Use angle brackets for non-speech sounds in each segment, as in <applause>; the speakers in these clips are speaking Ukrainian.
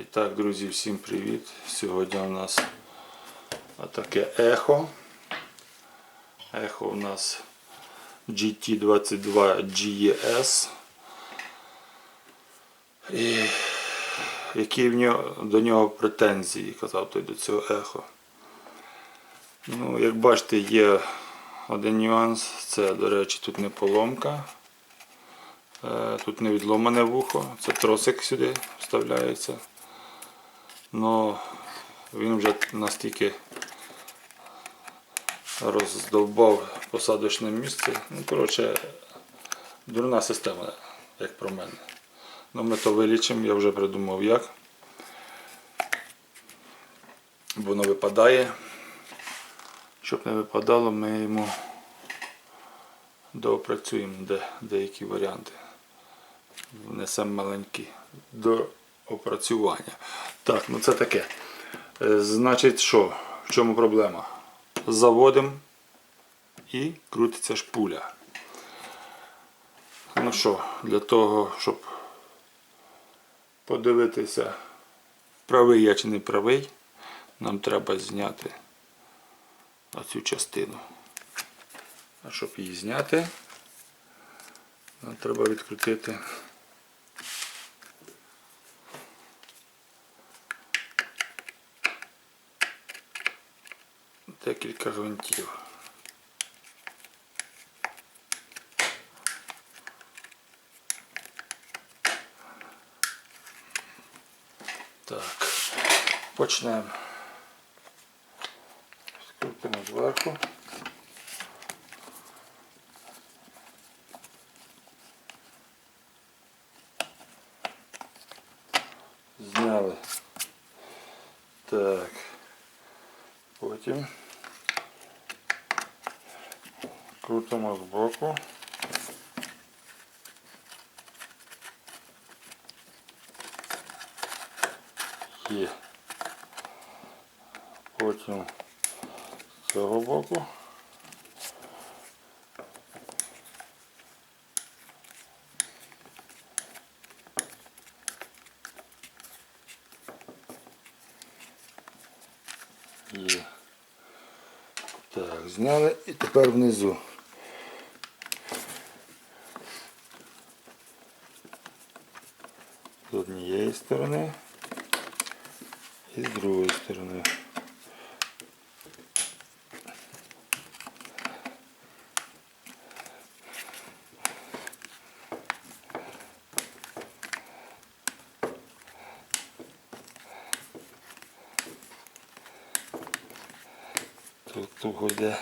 І так, друзі, всім привіт! Сьогодні у нас таке ехо. Ехо у нас GT22 GES. І які в нього, до нього претензії, казав той до цього ехо. Ну, як бачите, є один нюанс. Це, до речі, тут не поломка. Е, Тут не відломане вухо, це тросик сюди вставляється. Но він вже настільки роздовбав посадочне місце. Ну, коротше, дурна система, як про мене. Ну, ми то вилічимо, я вже придумав як. Воно випадає. Щоб не випадало, ми йому доопрацюємо де, деякі варіанти. Внесемо маленькі до опрацювання. Так, ну це таке. Е, Значить, що? В чому проблема? Заводимо і крутиться шпуля. Ну що, для того, щоб подивитися, правий я чи не правий, нам треба зняти оцю частину. А щоб її зняти, нам треба відкрутити декілька гвинтів. Так, почнемо. Скрутимо зверху. Зняли. Так. Потім Крутимо збоку. Є. Потім з цього боку. Є. Так, зняли і тепер внизу. З однієї сторони і з другої сторони. Тут туго йде.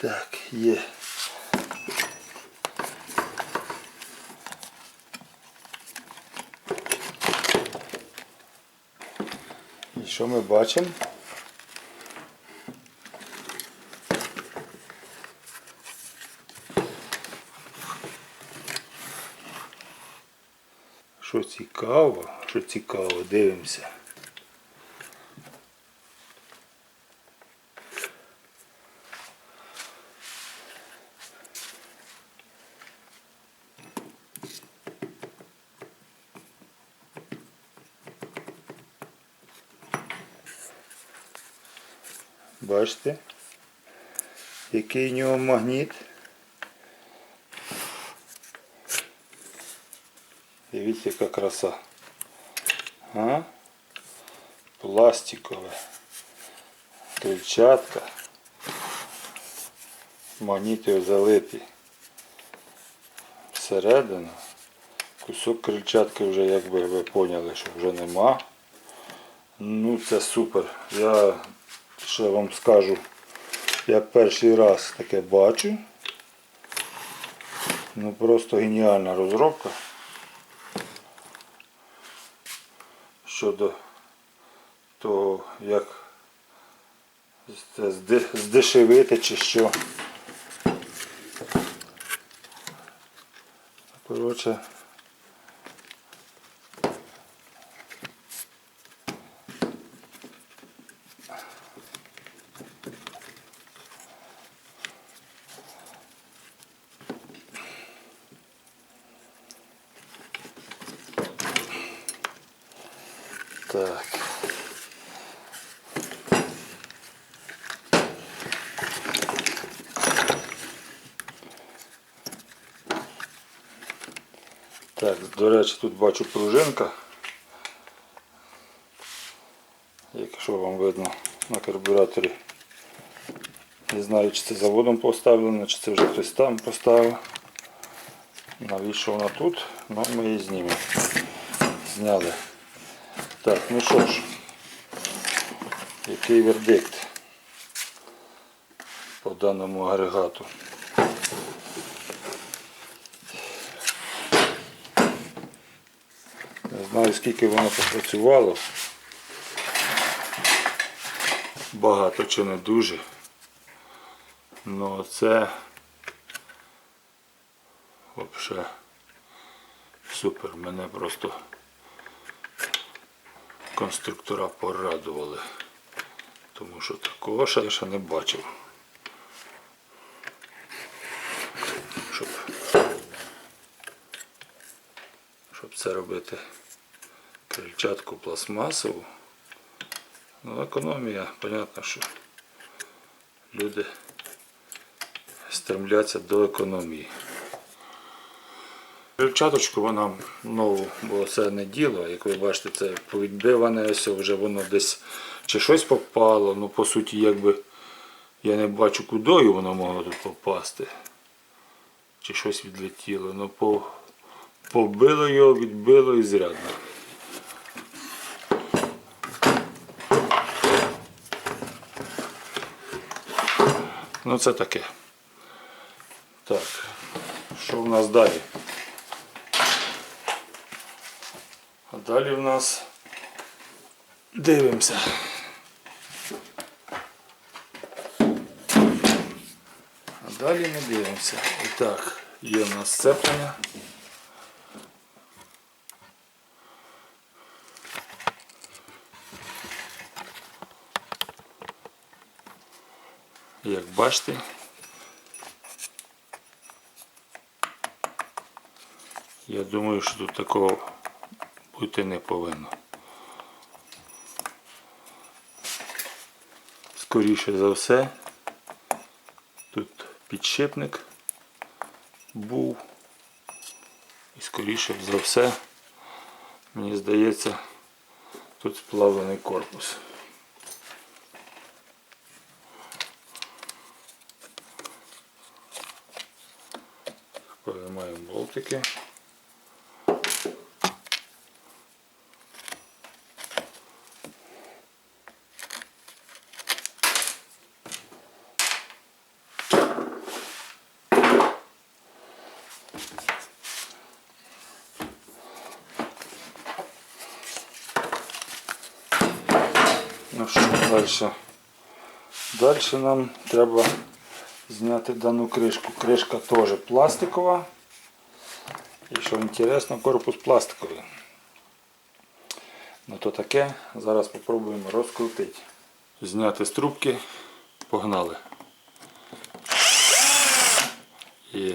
Так, є. І що ми бачимо? Що цікаво, що цікаво, дивимося. Бачите, який у нього магніт. Дивіться, яка краса. А? Пластикове. Крильчатка. Магніти залиті. Всередину. Кусок крильчатки вже, як би ви поняли, що вже нема. Ну це супер. Я ще вам скажу, я перший раз таке бачу. Ну просто геніальна розробка. Щодо того, як це зде- здешевити чи що. Коротше, Так. Так, до речі, тут бачу пружинка. Якщо вам видно на карбюраторі. Не знаю, чи це заводом поставлено, чи це вже хтось там поставив. Навіщо вона тут? Ну, ми її знімемо. Зняли. Так, ну що ж, який вердикт по даному агрегату? Не знаю скільки воно попрацювало. Багато чи не дуже. Ну це взагалі супер. Мене просто конструктора порадували. Тому що такого ще я ще не бачив. Щоб, щоб це робити крильчатку пластмасову. Ну, економія, понятно, що люди стремляться до економії. Крильчаточку вона нову, бо це не діло, як ви бачите, це повідбиване, ось вже воно десь чи щось попало, ну по суті якби я не бачу куди воно могло тут попасти. Чи щось відлетіло. Ну по, побило його, відбило і зрядно. Ну це таке. Так, що в нас далі? Далі в нас дивимося. А далі ми дивимося. І так, є в нас сцеплення. Як бачите, я думаю, що тут такого бути не повинно. Скоріше за все, тут підшипник був. І скоріше за все, мені здається, тут сплавлений корпус. Виймаємо болтики. Ну що, далі? Далі нам треба зняти дану кришку. Кришка теж пластикова. І що інтересно, корпус пластиковий. Ну то таке, зараз спробуємо розкрутити. Зняти з трубки, погнали. І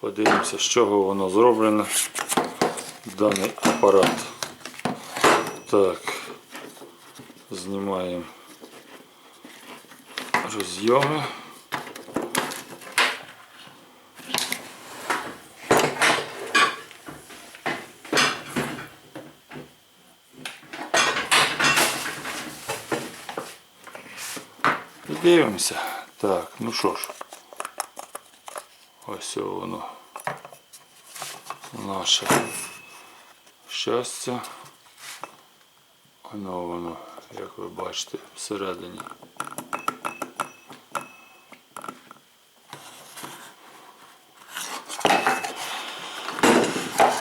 подивимося, з чого воно зроблено даний апарат. Так, знімаємо розйоми. Дивимося. Так, ну що ж. Ось воно. Наше щастя. Воно воно, як ви бачите, всередині.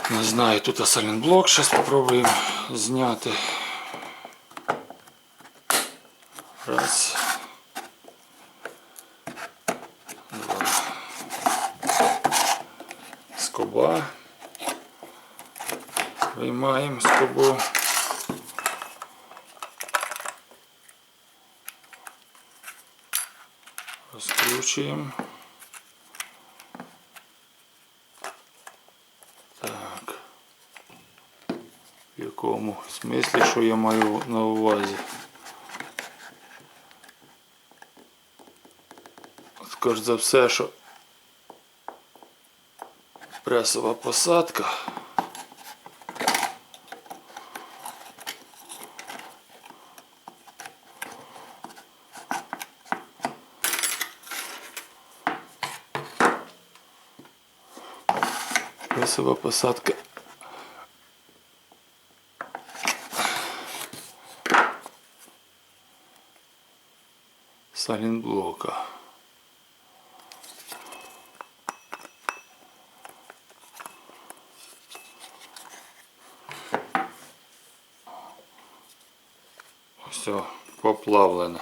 Не знаю, тут сайлентблок, зараз спробуємо зняти. Раз. Два. Скоба. Виймаємо скобу. Розкручуємо. Так. В якому смислі, що я маю на увазі? Скоріш за все, що пресова посадка. Пресова посадка. Салінблока. Все, поплавлене.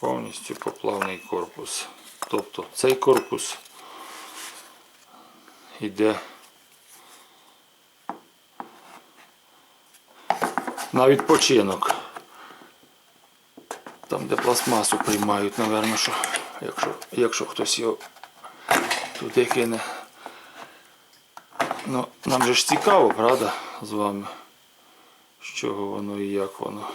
Повністю поплавний корпус. Тобто цей корпус йде на відпочинок. Там, де пластмасу приймають, напевно, що якщо, якщо хтось його туди кине. Ну, нам же ж цікаво, правда, з вами, з чого воно і як воно.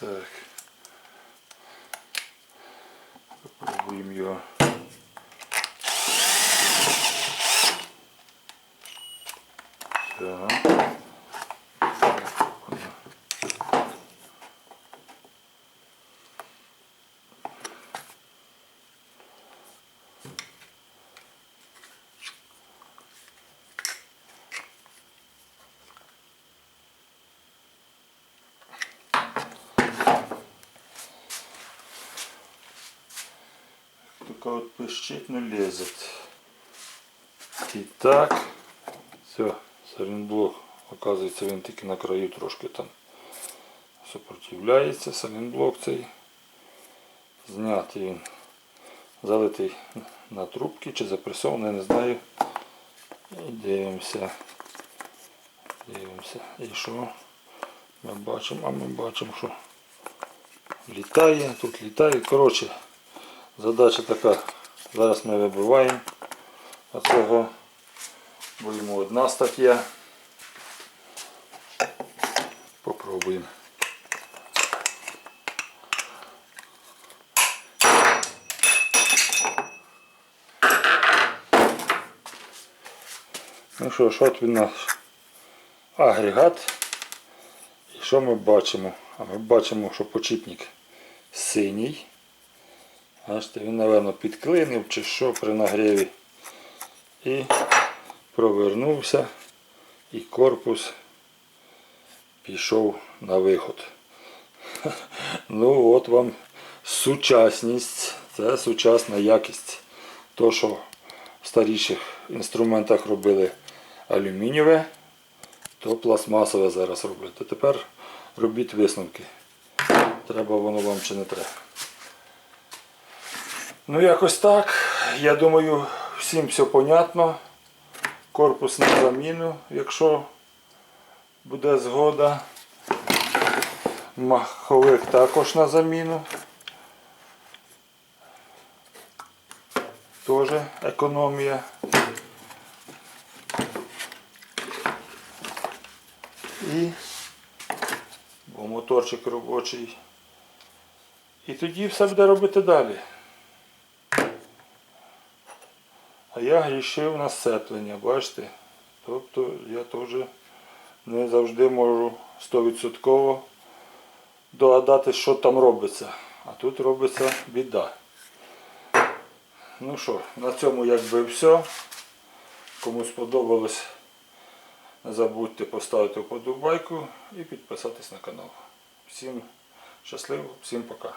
Так. Попробуємо його. Так. Только вот пищить не лезет. Так. Все, салінблок. Оказується, він тільки на краю трошки там сопротивляється. Салінблок цей. Знятий він. Залитий на трубки чи запресований, не знаю. І дивимося. Дивимося. І що? Ми бачимо, а ми бачимо, що літає, тут літає. Коротше, задача така. Зараз ми вибиваємо оцього. Бо йому одна стаття. Попробуємо. Ну що ж, от він наш агрегат. І що ми бачимо? А ми бачимо, що почіпник синій. Бачите, він, напевно, підклинив чи що при нагріві. І провернувся і корпус пішов на виход. <laughs> Ну от вам сучасність, це сучасна якість. То, що в старіших інструментах робили алюмінієве, то пластмасове зараз роблять. А тепер робіть висновки. Треба воно вам чи не треба. Ну якось так. Я думаю, всім все понятно. Корпус на заміну, якщо буде згода. Маховик також на заміну. Теж економія. І бо моторчик робочий. І тоді все буде робити далі. Я грішив на сцеплення, бачите? Тобто я теж не завжди можу 100% догадати, що там робиться. А тут робиться біда. Ну що, на цьому якби все. Кому сподобалось, не забудьте поставити вподобайку і підписатись на канал. Всім щасливо, всім пока.